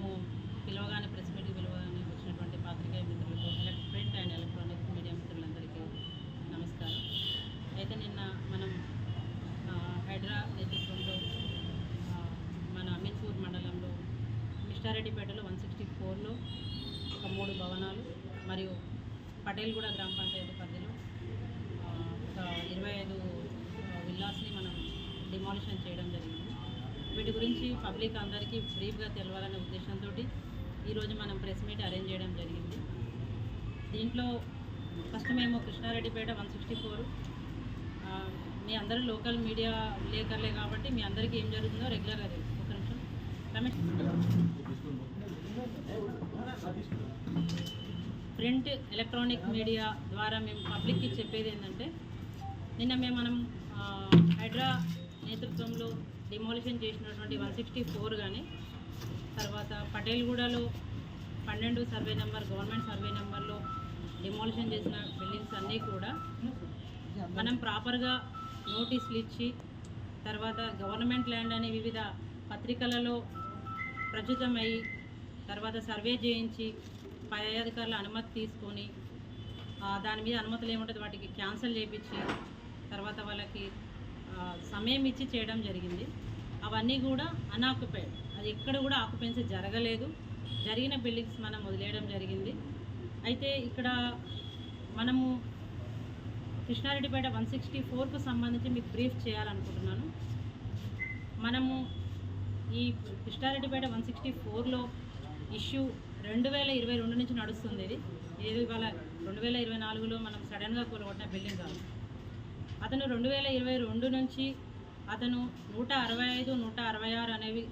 మేము పిలవగానే ప్రెస్ మీట్కి పిలవగానే వచ్చినటువంటి పాత్రికేయ మిత్రులకు ప్రింట్ అండ్ ఎలక్ట్రానిక్ మీడియా మిత్రులందరికీ నమస్కారం. అయితే నిన్న మనం హైడ్రా నేతృత్వంలో మన అమీన్పూర్ మండలంలో మిస్టారెడ్డిపేటలో వన్ సిక్స్టీ ఫోర్లో ఒక మూడు భవనాలు మరియు పటేల్గూడ గ్రామ పంచాయతీ పరిధిలో ఒక ఇరవై ఐదు విల్లాస్ని మనం డిమాలిషన్ చేయడం జరిగింది. వీటి గురించి పబ్లిక్ అందరికీ బ్రీఫ్గా తెలవాలనే ఉద్దేశంతో ఈరోజు మనం ప్రెస్ మీట్ అరేంజ్ చేయడం జరిగింది. దీంట్లో ఫస్ట్ మేము కృష్ణారెడ్డిపేట వన్ సిక్స్టీ ఫోర్ మీ అందరూ లోకల్ మీడియా విలేకరులే కాబట్టి మీ అందరికీ ఏం జరుగుతుందో రెగ్యులర్గా తెలుసు. ఒక నిమిషం. రమేష్. ప్రింట్ ఎలక్ట్రానిక్ మీడియా ద్వారా మేము పబ్లిక్కి చెప్పేది ఏంటంటే నిన్న మేము మనం హైడ్రా నేతృత్వంలో డిమోలిషన్ చేసినటువంటి వన్ సిక్స్టీ ఫోర్ కానీ తర్వాత పటేల్గూడలో పన్నెండు సర్వే నెంబర్ గవర్నమెంట్ సర్వే నెంబర్లో డిమోలిషన్ చేసిన బిల్డింగ్స్ అన్నీ కూడా మనం ప్రాపర్గా నోటీసులు ఇచ్చి తర్వాత గవర్నమెంట్ ల్యాండ్ అనే వివిధ పత్రికలలో ప్రచురితమై తర్వాత సర్వే చేయించి పై అధికారుల అనుమతి తీసుకొని దాని మీద అనుమతులు ఏముంటుంది వాటికి క్యాన్సిల్ చేయించి తర్వాత వాళ్ళకి సమయం ఇచ్చి చేయడం జరిగింది. అవన్నీ కూడా అన్ఆక్యుపైడ్. అది ఎక్కడ కూడా ఆక్యుపెన్సీ జరగలేదు. జరిగిన బిల్డింగ్స్ మనం వదిలేయడం జరిగింది. అయితే ఇక్కడ మనము కృష్ణారెడ్డిపేట వన్ సిక్స్టీ ఫోర్కు సంబంధించి మీకు బ్రీఫ్ చేయాలనుకుంటున్నాను. మనము ఈ కృష్ణారెడ్డిపేట వన్ సిక్స్టీ ఫోర్లో ఇష్యూ రెండు వేల ఇరవై రెండు నుంచి నడుస్తుంది ఇది. ఇది ఇవాళ రెండు వేల ఇరవై నాలుగులో మనం సడన్గా కూలగొట్టిన బిల్డింగ్ కాదు. అతను రెండు వేల ఇరవై రెండు నుంచి అతను నూట అరవై ఐదు నూట అరవై ఆరు అనేవి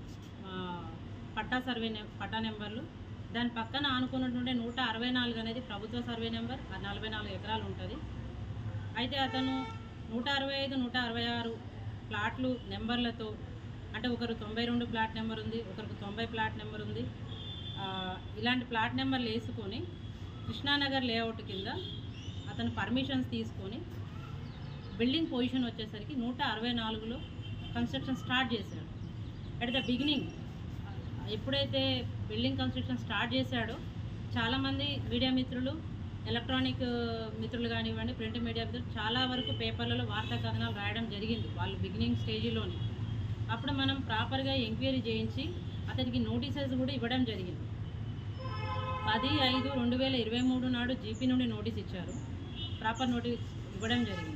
పట్టా సర్వే పట్టా నెంబర్లు. దాని పక్కన ఆనుకున్నటువంటి నూట అరవై నాలుగు అనేది ప్రభుత్వ సర్వే నెంబర్. నలభై నాలుగు ఎకరాలు ఉంటుంది. అయితే అతను నూట అరవై ఐదు నూట అరవై ఆరు ప్లాట్లు నెంబర్లతో అంటే ఒకరు తొంభై రెండు ప్లాట్ నెంబర్ ఉంది ఒకరికి తొంభై ప్లాట్ నెంబర్ ఉంది. ఇలాంటి ప్లాట్ నెంబర్లు వేసుకొని కృష్ణానగర్ లేఅవుట్ కింద అతను పర్మిషన్స్ తీసుకొని బిల్డింగ్ పొజిషన్ వచ్చేసరికి నూట అరవై నాలుగులో కన్స్ట్రక్షన్ స్టార్ట్ చేశాడు. అట్ ద బిగినింగ్ ఎప్పుడైతే బిల్డింగ్ కన్స్ట్రక్షన్ స్టార్ట్ చేశాడో చాలామంది మీడియా మిత్రులు ఎలక్ట్రానిక్ మిత్రులు కానివ్వండి ప్రింట్ మీడియా మిత్రులు చాలా వరకు పేపర్లలో వార్తా కథనాలు రాయడం జరిగింది వాళ్ళు బిగినింగ్ స్టేజ్లోనే. అప్పుడు మనం ప్రాపర్గా ఎంక్వైరీ చేయించి అతనికి నోటీసెస్ కూడా ఇవ్వడం జరిగింది. పది ఐదు రెండు వేల ఇరవై మూడు నాడు జీపీ నుండి నోటీస్ ఇచ్చారు. ప్రాపర్ నోటీస్ ఇవ్వడం జరిగింది.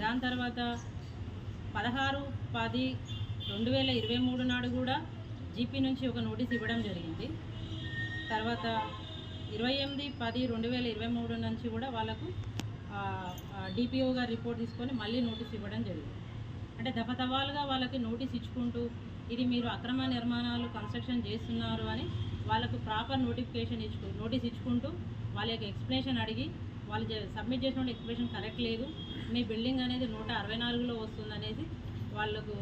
దాని తర్వాత పదహారు పది రెండు వేల ఇరవై మూడు నాడు కూడా జీపీ నుంచి ఒక నోటీస్ ఇవ్వడం జరిగింది. తర్వాత ఇరవై ఎనిమిది పది రెండు వేల ఇరవై మూడు నుంచి కూడా వాళ్ళకు డిపిఓ గారు రిపోర్ట్ తీసుకొని మళ్ళీ నోటీస్ ఇవ్వడం జరిగింది. అంటే దఫతవాలుగా వాళ్ళకి నోటీస్ ఇచ్చుకుంటూ ఇది మీరు అక్రమ నిర్మాణాలు కన్స్ట్రక్షన్ చేస్తున్నారు అని వాళ్ళకు ప్రాపర్ నోటిఫికేషన్ ఇచ్చుకు నోటీస్ ఇచ్చుకుంటూ వాళ్ళ యొక్క ఎక్స్ప్లెనేషన్ అడిగి వాళ్ళు సబ్మిట్ చేసిన ఎక్స్ప్రెషన్ కరెక్ట్ లేదు. మీ బిల్డింగ్ అనేది నూట అరవై నాలుగులో వస్తుంది అనేది వాళ్ళకు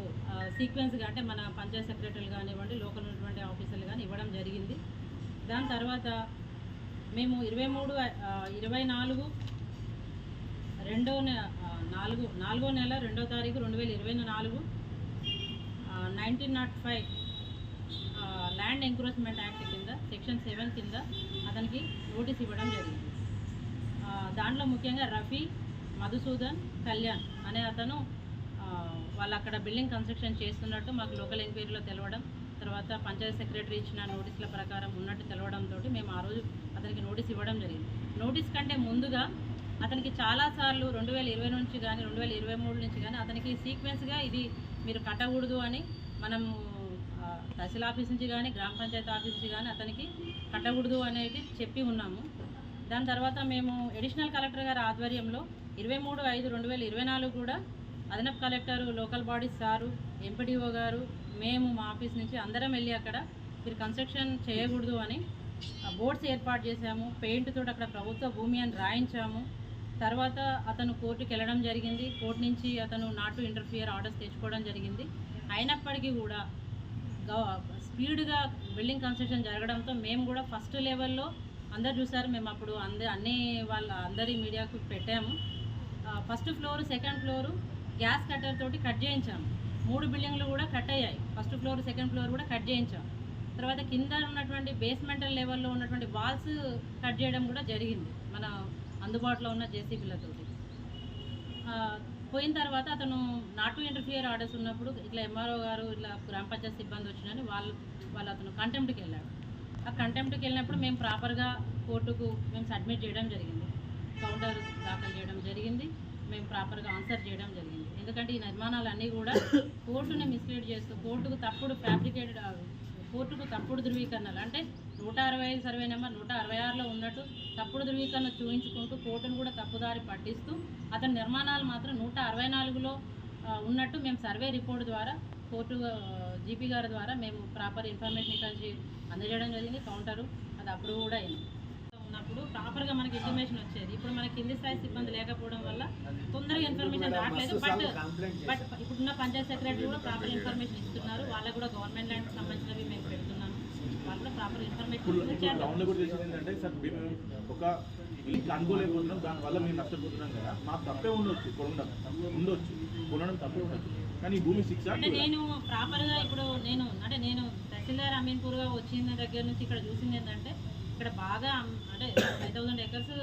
సీక్వెన్స్గా అంటే మన పంచాయత్ సెక్రటరీలు కానివ్వండి లోకల్ ఉన్నటువంటి ఆఫీసర్లు కానీ ఇవ్వడం జరిగింది. దాని తర్వాత మేము ఇరవై మూడు ఇరవై నాలుగు రెండో నె నాలుగు నాలుగో నెల రెండో తారీఖు రెండు వేల ఇరవై నాలుగు nineteen naught five land encroachment act కింద సెక్షన్ సెవెన్ కింద అతనికి నోటీస్ ఇవ్వడం జరిగింది. దాంట్లో ముఖ్యంగా రఫీ మధుసూదన్ కళ్యాణ్ అనే అతను వాళ్ళు అక్కడ బిల్డింగ్ కన్స్ట్రక్షన్ చేస్తున్నట్టు మాకు లోకల్ ఎంక్వైరీలో తెలవడం తర్వాత పంచాయత్ సెక్రటరీ ఇచ్చిన నోటీసుల ప్రకారం ఉన్నట్టు తెలవడంతో మేము ఆ రోజు అతనికి నోటీస్ ఇవ్వడం జరిగింది. నోటీస్ కంటే ముందుగా అతనికి చాలాసార్లు రెండు వేల ఇరవై నుంచి కానీ రెండు వేల ఇరవై మూడు నుంచి కానీ అతనికి సీక్వెన్స్గా ఇది మీరు కట్టకూడదు అని మనము తహసీల్ ఆఫీస్ నుంచి కానీ గ్రామ పంచాయతీ ఆఫీస్ నుంచి కానీ అతనికి కట్టకూడదు అనేది చెప్పి ఉన్నాము. దాని తర్వాత మేము అడిషనల్ కలెక్టర్ గారి ఆధ్వర్యంలో ఇరవై మూడు ఐదు రెండు వేల ఇరవై నాలుగు కూడా అదనపు collector local bodies sir MPDO గారు మేము మా ఆఫీస్ నుంచి అందరం వెళ్ళి అక్కడ మీరు కన్స్ట్రక్షన్ చేయకూడదు అని బోర్డ్స్ ఏర్పాటు చేశాము. పెయింట్ తోటి అక్కడ ప్రభుత్వ భూమి అని రాయించాము. తర్వాత అతను కోర్టుకి వెళ్ళడం జరిగింది. కోర్టు నుంచి అతను నాట్ ఇంటర్ఫియర్ ఆర్డర్స్ తెచ్చుకోవడం జరిగింది. అయినప్పటికీ కూడా గ స్పీడ్గా బిల్డింగ్ కన్స్ట్రక్షన్ జరగడంతో మేము కూడా ఫస్ట్ లెవెల్లో అందరు చూసారు మేము అప్పుడు అందరి అన్ని వాళ్ళ అందరి మీడియాకు పెట్టాము. First floor second floor gas cutter తోటి కట్ చేయించాము. మూడు బిల్డింగ్లు కూడా కట్ అయ్యాయి. ఫస్ట్ ఫ్లోర్ సెకండ్ ఫ్లోర్ కూడా కట్ చేయించాం. తర్వాత కింద ఉన్నటువంటి బేస్మెంటల్ లెవెల్లో ఉన్నటువంటి వాల్స్ కట్ చేయడం కూడా జరిగింది మన అందుబాటులో ఉన్న జేసీబీలతోటి పోయిన తర్వాత అతను నాటు టు ఇంటర్ఫియర్ ఆర్డర్స్ ఉన్నప్పుడు ఇట్లా ఎంఆర్ఓ గారు ఇట్లా గ్రామ పంచాయతీ సిబ్బంది వచ్చినని వాళ్ళు వాళ్ళు అతను కంటెంప్ట్కి వెళ్ళాడు. కంటెంప్ట్కి వెళ్ళినప్పుడు మేము ప్రాపర్గా కోర్టుకు మేము సబ్మిట్ చేయడం జరిగింది. కౌంటర్ దాఖలు చేయడం జరిగింది. మేము ప్రాపర్గా ఆన్సర్ చేయడం జరిగింది. ఎందుకంటే ఈ నిర్మాణాలన్నీ కూడా కోర్టుని మిస్లీడ్ చేస్తూ కోర్టుకు తప్పుడు ఫ్యాబ్రికేటెడ్ కోర్టుకు తప్పుడు ధృవీకరణలు. అంటే నూట అరవై ఐదు సర్వే నెంబర్ నూట అరవై ఆరులో ఉన్నట్టు తప్పుడు ధృవీకరణ చూపించుకుంటూ కోర్టును కూడా తప్పుదారి పట్టిస్తూ అతని నిర్మాణాలు మాత్రం నూట అరవై నాలుగులో ఉన్నట్టు మేము సర్వే రిపోర్ట్ ద్వారా కోర్టు జీపీ గారి ద్వారా మేము ప్రాపర్ ఇన్ఫర్మేషన్ ఇక్కడి అందజేయడం జరిగింది కౌంటరు అది అప్పుడు కూడా అయింది. ఉన్నప్పుడు ప్రాపర్గా మనకి ఇన్ఫర్మేషన్ వచ్చేది. ఇప్పుడు మనకి కింది స్థాయి సిబ్బంది లేకపోవడం వల్ల తొందరగా ఇన్ఫర్మేషన్ రావట్లేదు. బట్ బట్ ఇప్పుడున్న పంచాయత్ సెక్రటరీ కూడా ప్రాపర్ ఇన్ఫర్మేషన్ ఇస్తున్నారు. వాళ్ళకు కూడా గవర్నమెంట్ ల్యాండ్కి సంబంధించినవి మేము పెడుతున్నాము. వాళ్ళు కూడా ప్రాపర్ ఇన్ఫర్మేషన్ ఒక అనుకోలేకపోతున్నాం దానివల్ల మేము నష్టపోతున్నాం కదా. మాకు తప్పే ఉండొచ్చు కొనడం ఉండొచ్చు కొనడం తప్పే ఉండొచ్చు. కానీ భూమి శిక్ష అంటే నేను ప్రాపర్గా ఇప్పుడు నేను అంటే నేను తహసీల్దార్ అమీన్పూర్గా వచ్చిన దగ్గర నుంచి ఇక్కడ చూసింది ఏంటంటే ఇక్కడ బాగా అంటే five thousand acres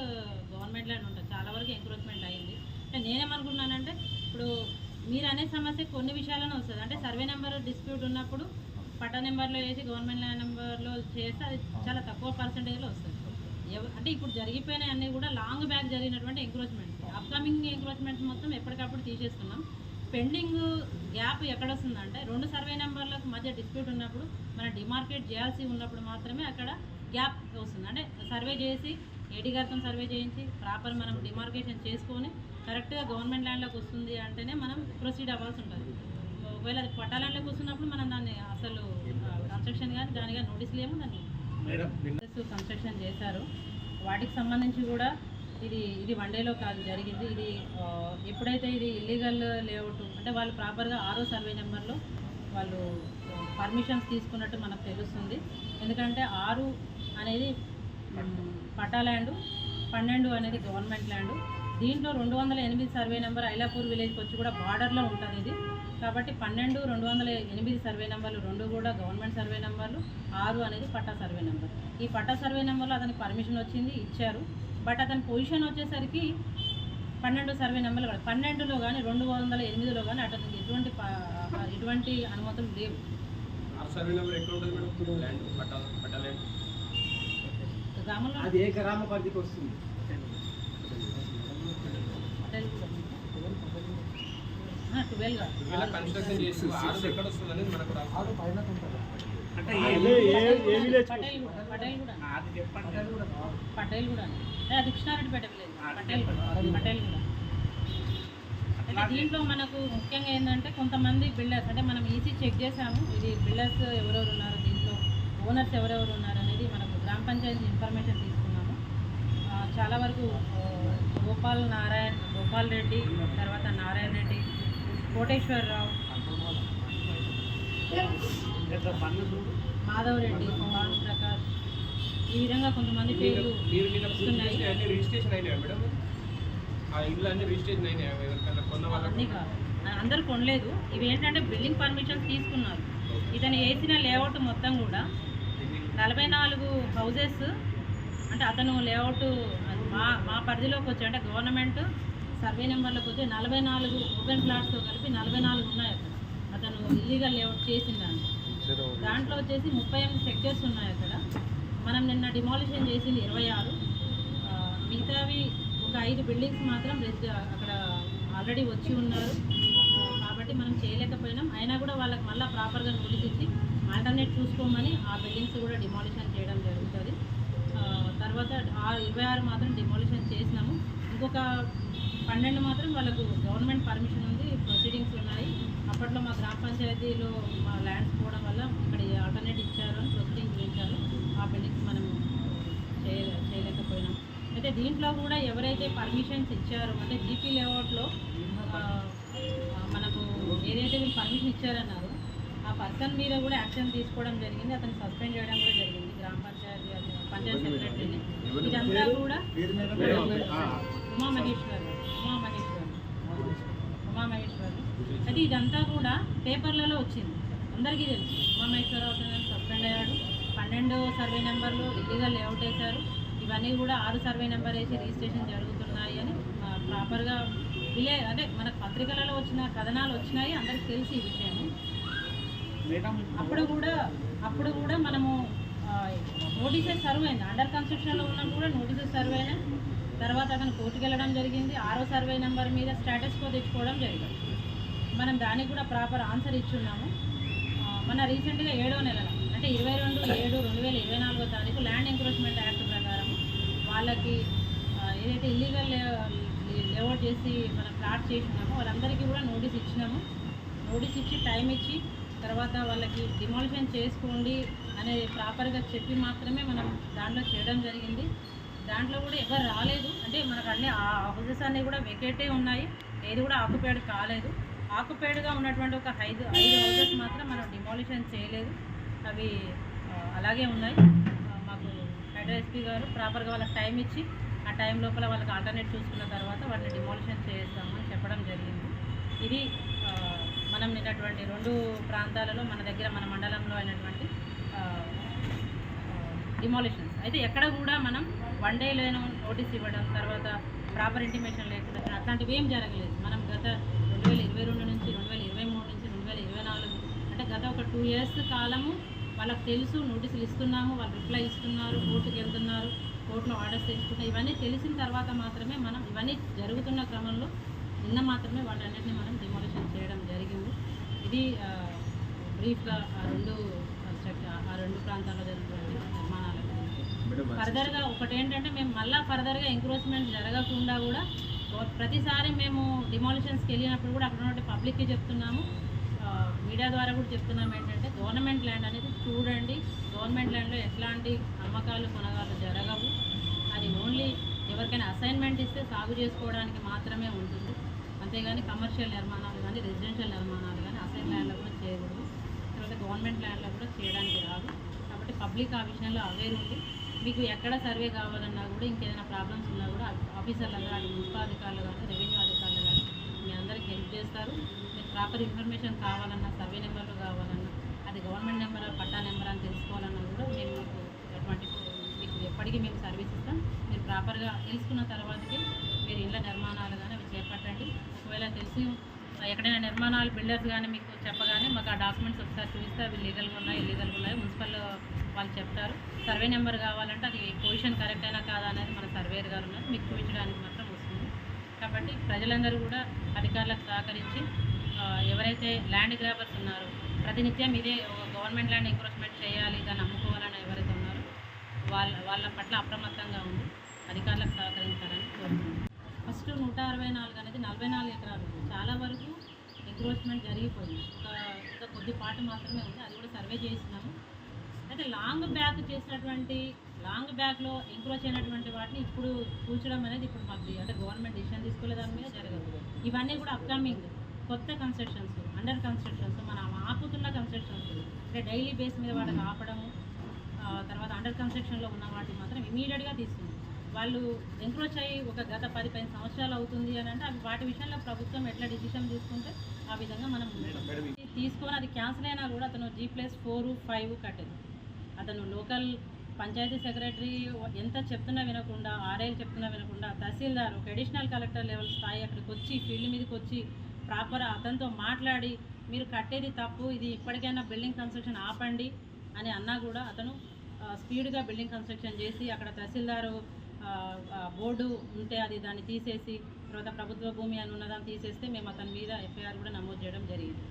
government land ఉంటుంది. చాలా వరకు ఎంక్రోచ్మెంట్ అయింది. అంటే నేనేమనుకున్నానంటే ఇప్పుడు మీరు అనే సమస్య కొన్ని విషయాలను వస్తుంది. అంటే సర్వే నెంబర్ డిస్ప్యూట్ ఉన్నప్పుడు పట్టా నెంబర్లో వేసి గవర్నమెంట్ ల్యాండ్ నెంబర్లో చేస్తే అది చాలా తక్కువ పర్సంటేజ్లో వస్తుంది. అంటే ఇప్పుడు జరిగిపోయినాయి అన్నీ కూడా లాంగ్ బ్యాక్ జరిగినటువంటి ఎంక్రోచ్మెంట్స్ అప్కమింగ్ ఎంక్రోచ్మెంట్స్ మొత్తం ఎప్పటికప్పుడు తీసేస్తున్నాం. పెండింగ్ గ్యాప్ ఎక్కడ వస్తుందంటే రెండు సర్వే నెంబర్లకు మధ్య డిస్ప్యూట్ ఉన్నప్పుడు మనం డిమార్కేట్ చేయాల్సి ఉన్నప్పుడు మాత్రమే అక్కడ గ్యాప్ వస్తుంది. అంటే సర్వే చేసి ఏడీ గారితో సర్వే చేయించి ప్రాపర్ మనం డిమార్కేషన్ చేసుకొని కరెక్ట్గా గవర్నమెంట్ ల్యాండ్లోకి వస్తుంది అంటేనే మనం ప్రొసీడ్ అవ్వాల్సి ఉంటుంది. ఒకవేళ అది పట్టా ల్యాండ్లోకి వస్తున్నప్పుడు మనం దాన్ని అసలు కన్స్ట్రక్షన్ కానీ దాని కానీ నోటీసులు ఏమో దాన్ని కన్స్ట్రక్షన్ చేశారు. వాటికి సంబంధించి కూడా ఇది ఇది వన్ డేలో కాదు జరిగింది. ఇది ఎప్పుడైతే ఇది ఇల్లీగల్ లేఅవుట్ అంటే వాళ్ళు ప్రాపర్గా ఆరో సర్వే నెంబర్లో వాళ్ళు పర్మిషన్స్ తీసుకున్నట్టు మనకు తెలుస్తుంది. ఎందుకంటే ఆరు అనేది పట్టా. ల్యాండ్ పన్నెండు అనేది గవర్నమెంట్ ల్యాండ్ దీంట్లో రెండు వందల ఎనిమిది సర్వే నెంబర్ ఐలాపూర్ విలేజ్కి వచ్చి కూడా బార్డర్లో ఉంటుంది ఇది. కాబట్టి పన్నెండు రెండు వందల ఎనిమిది సర్వే నెంబర్లు రెండు కూడా గవర్నమెంట్ సర్వే నెంబర్లు ఆరు అనేది పట్టా సర్వే నెంబర్ ఈ పట్టా సర్వే నెంబర్లో అతనికి పర్మిషన్ వచ్చింది ఇచ్చారు. బట్ అతని పొజిషన్ వచ్చేసరికి పన్నెండు సర్వే నెంబర్లు కాదు పన్నెండులో కానీ రెండు వందల ఎనిమిదిలో కానీ అతనికి ఎటువంటి ఎటువంటి అనుమతులు లేవు. ఆర్ ఉంటుంది అది ఏ గ్రామ పరిధికి వస్తుంది? ట్వెల్వ్. కాదు కన్స్ట్రక్షన్ చేసి ఆరు ఎక్కడ వస్తుంది అనేది మనకు. అంటే పటేల్ కూడా పటేల్ కూడా పటేల్ కూడా. అంటే అది కృష్ణారెడ్డిపేట విలేజ్. పటేల్ కూడా. పటేల్ కూడా. అయితే దీంట్లో మనకు ముఖ్యంగా ఏంటంటే కొంతమంది బిల్డర్స్ అంటే మనం ఈసీ చెక్ చేసాము ఇది బిల్డర్స్ ఎవరెవరు ఉన్నారు దీంట్లో ఓనర్స్ ఎవరెవరు ఉన్నారు అనేది మనకు గ్రామ పంచాయతీ ఇన్ఫర్మేషన్ తీసుకున్నాము. చాలా వరకు గోపాల్ నారాయణ్ గోపాల్ రెడ్డి తర్వాత నారాయణ రెడ్డి కోటేశ్వరరావు. మాధవ్ రెడ్డి భాను ప్రకాష్. ఈ విధంగా కొంతమంది పేర్లు మీరు నిన్న పూర్తి వస్తున్నాయి. చేసిన అన్ని రిజిస్ట్రేషన్ అయినాయా మేడం? ఆ ఇల్లు అన్ని రిజిస్ట్రేషన్ అయినాయా ఎవరికైనా కొన్న అవన్నీ వాళ్ళకి కాదు. అందరు కొనలేదు. ఇవి ఏంటంటే బిల్డింగ్ పర్మిషన్స్ తీసుకున్నారు. ఇతను వేసిన లేఅవుట్ మొత్తం కూడా నలభై నాలుగు హౌజెస్ అంటే అతను లేఅవుట్ మా మా పరిధిలోకి వచ్చి అంటే గవర్నమెంట్ సర్వే నెంబర్లోకి వచ్చి నలభై నాలుగు ఓపెన్ ప్లాట్స్తో కలిపి నలభై నాలుగు ఉన్నాయి అతను. ఇల్లీగల్ లేఅవుట్ చేసిందని దాంట్లో వచ్చేసి ముప్పై ఎనిమిది సెక్టర్స్ ఉన్నాయి అక్కడ. మనం నిన్న డిమాలిషన్ చేసింది ఇరవై ఆరు. మిగతావి ఒక ఐదు బిల్డింగ్స్ మాత్రం రెసి అక్కడ ఆల్రెడీ వచ్చి ఉన్నారు. కాబట్టి మనం చేయలేకపోయినాం. అయినా కూడా వాళ్ళకి మళ్ళీ ప్రాపర్గా నోటీస్ ఇచ్చి ఆల్టర్నేట్ చూసుకోమని ఆ బిల్డింగ్స్ కూడా డిమాలిషన్ చేయడం జరుగుతుంది. తర్వాత ఆ ఇరవై ఆరు మాత్రం డిమాలిషన్ చేసినాము. ఇంకొక పన్నెండు మాత్రం వాళ్ళకు గవర్నమెంట్ పర్మిషన్ ఉంది ప్రొసీడింగ్స్ ఉన్నాయి. అప్పట్లో మా గ్రామ పంచాయతీలో మా ల్యాండ్స్ పోవడం వల్ల ఇక్కడ ఆల్టర్నేట్ ఇచ్చారు అని ప్రొసీడింగ్ చేయించారు ఆ బిల్డింగ్స్ మనం చేయ చేయలేకపోయినాం. అయితే దీంట్లో కూడా ఎవరైతే పర్మిషన్స్ ఇచ్చారో అంటే జీపీ లేఅవుట్లో మనకు ఏదైతే వీళ్ళు పర్మిషన్ ఇచ్చారన్నారో ఆ పర్సన్ మీద కూడా యాక్షన్ తీసుకోవడం జరిగింది. అతను సస్పెండ్ చేయడం కూడా జరిగింది. గ్రామ పంచాయతీ పంచాయతీ సెక్రటరీని. ఇదంతా కూడా ఉమా మహేశ్వర్ అయితే ఇదంతా కూడా పేపర్లలో వచ్చింది. అందరికీ తెలుసు. ఉమా మహేశ్వరరావు అతను సస్పెండ్ అయ్యాడు. పన్నెండు సర్వే నెంబర్లు ఇల్లీగల్ లేఅవుట్ వేశారు. ఇవన్నీ కూడా ఆరు సర్వే నెంబర్ వేసి రిజిస్ట్రేషన్ జరుగుతున్నాయి అని ప్రాపర్గా విలే అంటే మనకు పత్రికలలో వచ్చిన కథనాలు వచ్చినాయి. అందరికి తెలిసి ఈ విషయం. అప్పుడు కూడా అప్పుడు కూడా మనము నోటీసెస్ సర్వ్ అయింది. అండర్ కన్స్ట్రక్షన్లో ఉన్నప్పుడు కూడా నోటీసెస్ సర్వ్ అయినాయి తర్వాత అతను కోర్టుకు వెళ్ళడం జరిగింది. ఆరో సర్వే నెంబర్ మీద స్టేటస్ కో తెచ్చుకోవడం జరిగింది. మనం దానికి కూడా ప్రాపర్ ఆన్సర్ ఇచ్చున్నాము. మన రీసెంట్గా ఏడో నెలలో అంటే ఇరవై రెండు ఏడు రెండు వేల ఇరవై నాలుగో తారీఖు ల్యాండ్ ఎంక్రోచ్మెంట్ యాక్ట్ ప్రకారం వాళ్ళకి ఏదైతే ఇల్లీగల్ లేఅవుట్ చేసి మనం ప్లాట్ చేసినామో వాళ్ళందరికీ కూడా నోటీస్ ఇచ్చినాము. నోటీస్ ఇచ్చి టైం ఇచ్చి తర్వాత వాళ్ళకి డిమాలిషన్ చేసుకోండి అనేది ప్రాపర్గా చెప్పి మాత్రమే మనం దాంట్లో చేయడం జరిగింది. దాంట్లో కూడా ఎవరు రాలేదు. అంటే మనకు అన్ని ఆ హౌసెస్ అన్నీ కూడా వెకేటే ఉన్నాయి. ఏది కూడా ఆక్యుపైడ్ కాలేదు. ఆక్యుపైడ్గా ఉన్నటువంటి ఒక ఐదు ఐదు హౌసెస్ మాత్రం మనం డిమాలిషన్ చేయలేదు. అవి అలాగే ఉన్నాయి. మాకు హెడ్ ఎస్పీ గారు ప్రాపర్గా వాళ్ళకి టైం ఇచ్చి ఆ టైం లోపల వాళ్ళకి ఆల్టర్నేట్ చూసుకున్న తర్వాత వాటిని డిమాలిషన్ చేస్తామని చెప్పడం జరిగింది. ఇది మనం నిన్నటువంటి రెండు ప్రాంతాలలో మన దగ్గర మన మండలంలో అయినటువంటి డిమాలిషన్స్ అయితే ఎక్కడ కూడా మనం వన్ డేలోనూ నోటీస్ ఇవ్వడం తర్వాత ప్రాపర్ ఇంటిమేషన్ లేకుండా అట్లాంటివి ఏం జరగలేదు. మనం గత వేల ఇరవై రెండు నుంచి రెండు వేల ఇరవై మూడు నుంచి రెండు వేల ఇరవై నాలుగు అంటే గత ఒక టూ ఇయర్స్ కాలము వాళ్ళకి తెలుసు నోటీసులు ఇస్తున్నాము వాళ్ళు రిప్లై ఇస్తున్నారు కోర్టుకి వెళ్తున్నారు కోర్టులో ఆర్డర్స్ తెచ్చుకుంటారు ఇవన్నీ తెలిసిన తర్వాత మాత్రమే మనం ఇవన్నీ జరుగుతున్న క్రమంలో నిన్న మాత్రమే వాటన్నిటిని మనం డిమాలిషన్ చేయడం జరిగింది. ఇది బ్రీఫ్గా ఆ రెండు ఆ రెండు ప్రాంతాల్లో జరుగుతున్న నిర్మాణాల గురించి. ఫర్దర్గా ఒకటి ఏంటంటే మేము మళ్ళీ ఫర్దర్గా ఎంక్రోచ్మెంట్ జరగకుండా కూడా ప్రతిసారి మేము డిమాలిషన్స్కి వెళ్ళినప్పుడు కూడా అక్కడ ఉన్న పబ్లిక్కి చెప్తున్నాము. మీడియా ద్వారా కూడా చెప్తున్నాం ఏంటంటే గవర్నమెంట్ ల్యాండ్ అనేది చూడండి. గవర్నమెంట్ ల్యాండ్లో ఎట్లాంటి అమ్మకాలు కొనగాలు జరగవు. అది ఓన్లీ ఎవరికైనా అసైన్మెంట్ ఇస్తే సాగు చేసుకోవడానికి మాత్రమే ఉంటుంది. అంతేగాని కమర్షియల్ నిర్మాణాలు కానీ రెసిడెన్షియల్ నిర్మాణాలు కానీ అసైన్ ల్యాండ్లో కూడా చేయకూడదు. తర్వాత గవర్నమెంట్ ల్యాండ్లో కూడా చేయడానికి రాదు. కాబట్టి పబ్లిక్ ఆ విషయంలో అవేర్ ఉంది మీకు ఎక్కడ సర్వే కావాలన్నా కూడా ఇంకేదైనా ప్రాబ్లమ్స్ ఉన్నా కూడా ఆఫీసర్లు అందరూ అటు మున్సిపల్ అధికారులు కానీ రెవెన్యూ అధికారులు కానీ మీ అందరికీ హెల్ప్ చేస్తారు. మీకు ప్రాపర్ ఇన్ఫర్మేషన్ కావాలన్నా సర్వే నెంబర్లు కావాలన్నా అది గవర్నమెంట్ నెంబర్ పట్టా నెంబర్ అని తెలుసుకోవాలన్నా కూడా మేము మీకు ఎటువంటి మీకు ఎప్పటికీ మేము సర్వీస్ ఇస్తాం. మీరు ప్రాపర్గా తెలుసుకున్న తర్వాతకి మీరు ఇళ్ళ నిర్మాణాలు కానీ అవి చేపట్టండి. ఒకవేళ తెలిసి ఎక్కడైనా నిర్మాణాలు బిల్డర్స్ కానీ మీకు చెప్పగానే మాకు ఆ డాక్యుమెంట్స్ ఒకసారి చూపిస్తే అవి లీగల్గా ఉన్నాయి ఇల్లీగల్గా ఉన్నాయి. మున్సిపల్ వాళ్ళు చెప్తారు. సర్వే నెంబర్ కావాలంటే అది పొజిషన్ కరెక్ట్ అయినా కాదా అనేది మన సర్వేర్ గారు ఉన్నారు. మీకు చూపించడానికి మాత్రం వస్తుంది. కాబట్టి ప్రజలందరూ కూడా అధికారులకు సహకరించి ఎవరైతే ల్యాండ్ గ్రాబర్స్ ఉన్నారో ప్రతినిత్యం ఇదే గవర్నమెంట్ ల్యాండ్ ఎంక్రోచ్మెంట్ చేయాలి దాన్ని అమ్ముకోవాలని ఎవరైతే ఉన్నారో వాళ్ళ వాళ్ళ పట్ల అప్రమత్తంగా ఉండి అధికారులకు సహకరించాలని కోరుతున్నాను. ఫస్ట్ నూట అరవై నాలుగు అనేది నలభై నాలుగు ఎకరాలు చాలా వరకు ఎంక్రోచ్మెంట్ జరిగిపోయింది. ఒక ఇంకా కొద్ది పాట మాత్రమే ఉంది. అది కూడా సర్వే చేసినాము. అయితే లాంగ్ బ్యాక్ చేసినటువంటి లాంగ్ బ్యాక్లో ఎంక్రోచ్ అయినటువంటి వాటిని ఇప్పుడు కూర్చడం అనేది ఇప్పుడు మాకు అంటే గవర్నమెంట్ డిసిషన్ తీసుకోలే దాని మీద జరగదు. ఇవన్నీ కూడా అప్కమింగ్ కొత్త కన్స్ట్రక్షన్స్ అండర్ కన్స్ట్రక్షన్స్ మనం ఆపుతున్న కన్స్ట్రక్షన్స్ అంటే డైలీ బేస్ మీద వాటిని ఆపడము తర్వాత అండర్ కన్స్ట్రక్షన్లో ఉన్న వాటిని మాత్రం ఇమీడియట్గా తీసుకుంది వాళ్ళు ఎంక్రోచ్ అయ్యి ఒక గత పది పదిహేను సంవత్సరాలు అవుతుంది అని అంటే అవి వాటి విషయంలో ప్రభుత్వం ఎట్లా డిసిషన్ తీసుకుంటే ఆ విధంగా మనం తీసుకొని అది క్యాన్సిల్ అయినా కూడా అతను జీ ప్లస్ ఫోర్ ఫైవ్ కట్టేది. అతను లోకల్ పంచాయతీ సెక్రటరీ ఎంత చెప్తున్నా వినకుండా ఆర్ఐలు చెప్తున్నా వినకుండా తహసీల్దార్ ఒక అడిషనల్ కలెక్టర్ లెవెల్ స్థాయి అక్కడికి వచ్చి ఫీల్డ్ మీదకి వచ్చి ప్రాపర్ అతనితో మాట్లాడి మీరు కట్టేది తప్పు ఇది ఇప్పటికైనా బిల్డింగ్ కన్స్ట్రక్షన్ ఆపండి అని అన్నా కూడా అతను స్పీడ్గా బిల్డింగ్ కన్స్ట్రక్షన్ చేసి అక్కడ తహసీల్దారు బోర్డు ఉంటే అది దాన్ని తీసేసి తర్వాత ప్రభుత్వ భూమి అని ఉన్నదాన్ని తీసేస్తే మేము అతని మీద ఎఫ్ఐఆర్ కూడా నమోదు చేయడం జరిగింది.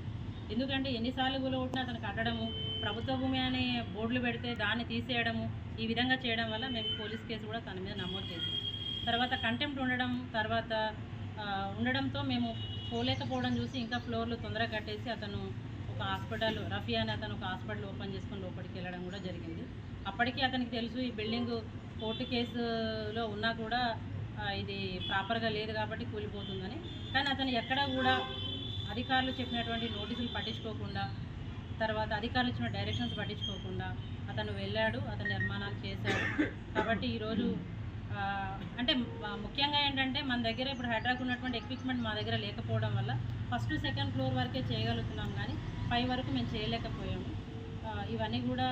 ఎందుకంటే ఎన్నిసార్లు కూలగొట్టినా అతను కట్టడము ప్రభుత్వ భూమి అనే బోర్డులు పెడితే దాన్ని తీసేయడము ఈ విధంగా చేయడం వల్ల మేము పోలీస్ కేసు కూడా తన మీద నమోదు చేసాం తర్వాత కంటెంప్ట్ ఉండడం తర్వాత ఉండడంతో మేము పోలేకపోవడం చూసి ఇంకా ఫ్లోర్లు తొందరగా కట్టేసి అతను ఒక హాస్పిటల్ రఫీ అని అతను ఒక హాస్పిటల్ ఓపెన్ చేసుకొని లోపలికి వెళ్ళడం కూడా జరిగింది. అప్పటికీ అతనికి తెలుసు ఈ బిల్డింగ్ కోర్టు కేసులో ఉన్నా కూడా ఇది ప్రాపర్గా లేదు కాబట్టి కూలిపోతుందని. కానీ అతను ఎక్కడా కూడా అధికారులు చెప్పినటువంటి నోటీసులు పట్టించుకోకుండా తర్వాత అధికారులు ఇచ్చిన డైరెక్షన్స్ పట్టించుకోకుండా అతను వెళ్ళాడు అతను నిర్మాణాలు చేశాడు. కాబట్టి ఈరోజు అంటే ముఖ్యంగా ఏంటంటే మన దగ్గర ఇప్పుడు హైడ్రాక్ ఉన్నటువంటి ఎక్విప్మెంట్ మా దగ్గర లేకపోవడం వల్ల ఫస్ట్ సెకండ్ ఫ్లోర్ వరకే చేయగలుగుతున్నాం కానీ పై వరకు మేము చేయలేకపోయాము. ఇవన్నీ కూడా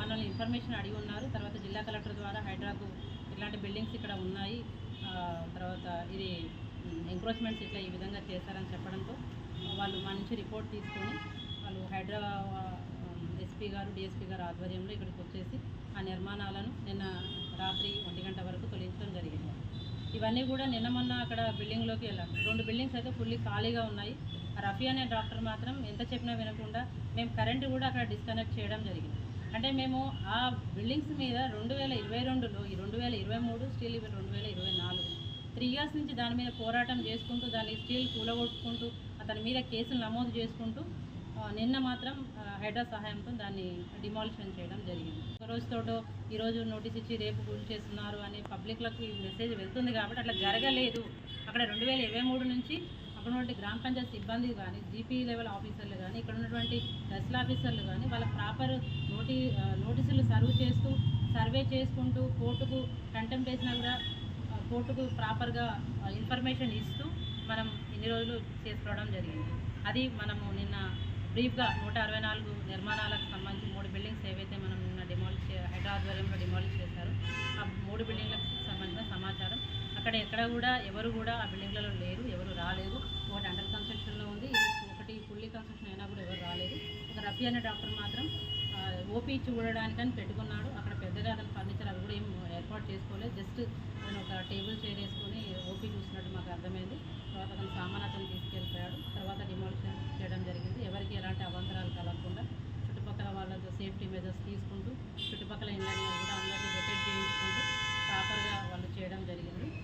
మనల్ని ఇన్ఫర్మేషన్ అడిగి ఉన్నారు. తర్వాత జిల్లా కలెక్టర్ ద్వారా హైడ్రాకు ఇట్లాంటి బిల్డింగ్స్ ఇక్కడ ఉన్నాయి. తర్వాత ఇది ఎంక్రోచ్మెంట్స్ ఇట్లా ఈ విధంగా చేశారని చెప్పడంతో వాళ్ళు మా నుంచి రిపోర్ట్ తీసుకొని వాళ్ళు హైడ్రా ఎస్పీ గారు డిఎస్పీ గారు ఆధ్వర్యంలో ఇక్కడికి వచ్చేసి ఆ నిర్మాణాలను నిన్న రాత్రి ఒంటి గంట వరకు తొలగించడం జరిగింది. ఇవన్నీ కూడా నిన్న మొన్న అక్కడ బిల్డింగ్లోకి వెళ్ళాను రెండు బిల్డింగ్స్ అయితే ఫుల్లీ ఖాళీగా ఉన్నాయి. ఆ రఫీ అనే డాక్టర్ మాత్రం ఎంత చెప్పినా వినకుండా మేము కరెంటు కూడా అక్కడ డిస్కనెక్ట్ చేయడం జరిగింది. అంటే మేము ఆ బిల్డింగ్స్ మీద రెండు వేల ఇరవై రెండులో ఈ రెండు వేల ఇరవై మూడు స్టీల్ రెండు వేల ఇరవై నాలుగు త్రీ ఇయర్స్ నుంచి దాని మీద పోరాటం చేసుకుంటూ దాన్ని స్టీల్ కూలగొట్టుకుంటూ అతని మీద కేసులు నమోదు చేసుకుంటూ నిన్న మాత్రం హైడ్రా సహాయంతో దాన్ని డిమాలిషన్ చేయడం జరిగింది. ఒక రోజుతోటో ఈరోజు నోటీస్ ఇచ్చి రేపు గురి చేస్తున్నారు అని పబ్లిక్లకు ఈ మెసేజ్ వెళ్తుంది కాబట్టి అట్లా జరగలేదు. అక్కడ రెండు వేల ఇరవై మూడు నుంచి అక్కడ ఉన్నటువంటి గ్రామ పంచాయతీ సిబ్బంది కానీ జీపీ లెవెల్ ఆఫీసర్లు కానీ ఇక్కడ ఉన్నటువంటి తహసీల్ ఆఫీసర్లు కానీ వాళ్ళ ప్రాపర్ నోటీ నోటీసులు సర్వ్ చేస్తూ సర్వే చేసుకుంటూ కోర్టుకు కంటెంప్ట్ వేసినా కూడా కోర్టుకు ప్రాపర్గా ఇన్ఫర్మేషన్ ఇస్తూ మనం ఇన్ని రోజులు చేసుకోవడం జరిగింది. అది మనము నిన్న బ్రీఫ్గా నూట అరవై నాలుగు నిర్మాణాలకు సంబంధించి మూడు బిల్డింగ్స్ ఏవైతే మనం నిన్న డిమాలిష్ హైదరాబాద్ ఆధ్వర్యంలో డిమాలిష్ చేశారు ఆ మూడు బిల్డింగ్లకు అక్కడ ఎక్కడ కూడా ఎవరు కూడా ఆ బిల్డింగ్లలో లేరు ఎవరు రాలేదు. ఒకటి అండర్ కన్స్ట్రక్షన్లో ఉంది ఒకటి ఫుల్లీ కన్స్ట్రక్షన్ అయినా కూడా ఎవరు రాలేదు. ఒక రబ్బి అనే డాక్టర్ మాత్రం ఓపీ చూడడానికని పెట్టుకున్నాడు. అక్కడ పెద్దగా అతను ఫర్నిచర్ అవి కూడా ఏం ఏర్పాటు చేసుకోలేదు. జస్ట్ అతను ఒక టేబుల్ చైర్ వేసుకొని ఓపీ చూసినట్టు మాకు అర్థమైంది. తర్వాత అతను సామాన్ అతను తీసుకెళ్ళిపోయాడు. తర్వాత డిమాలిషన్ చేయడం జరిగింది. ఎవరికి ఎలాంటి అవాంతరాలు కలగకుండా చుట్టుపక్కల వాళ్ళతో సేఫ్టీ మెజర్స్ తీసుకుంటూ చుట్టుపక్కల ఇళ్ళని కూడా అందరినీ వెకెట్ చేయించుకుంటూ ప్రాపర్గా వాళ్ళు చేయడం జరిగింది.